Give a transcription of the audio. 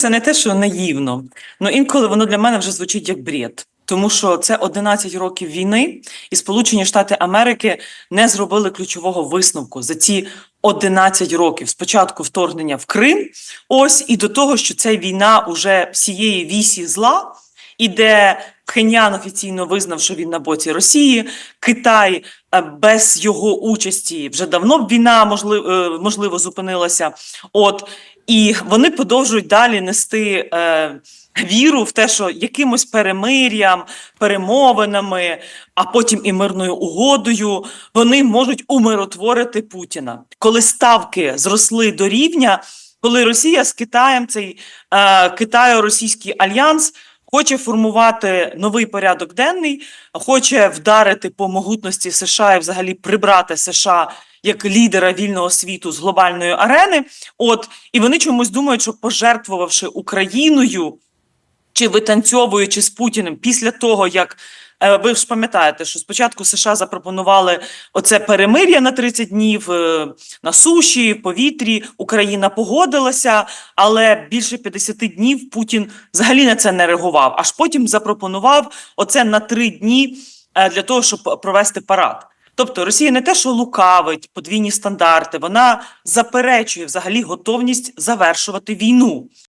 Це не те, що наївно, але інколи воно для мене вже звучить як бред. Тому що це 11 років війни, і Сполучені Штати Америки не зробили ключового висновку за ці 11 років. Спочатку вторгнення в Крим, ось і до того, що це війна уже всієї вісі зла, і де Пхеньян офіційно визнав, що він на боці Росії, Китай е, без його участі вже давно б війна можливо, можливо зупинилася. От і вони продовжують далі нести е, віру в те, що якимось перемир'ям, перемовинами, а потім і мирною угодою вони можуть умиротворити Путіна. Коли ставки зросли до рівня, коли Росія з Китаєм цей е, Китаyo-російський альянс. Хоче формувати новий порядок денний, хоче вдарити по могутності США і взагалі прибрати США як лідера вільного світу з глобальної арени. От і вони чомусь думають, що пожертвувавши Україною чи витанцьовуючи з Путіним після того, як е, ви ж пам'ятаєте, що спочатку США запропонували оце перемир'я на 30 днів е, на суші, в повітрі. Україна погодилася, але більше 50 днів Путін взагалі на це не реагував. Аж потім запропонував оце на три дні е, для того, щоб провести парад. Тобто Росія не те, що лукавить подвійні стандарти, вона заперечує взагалі готовність завершувати війну.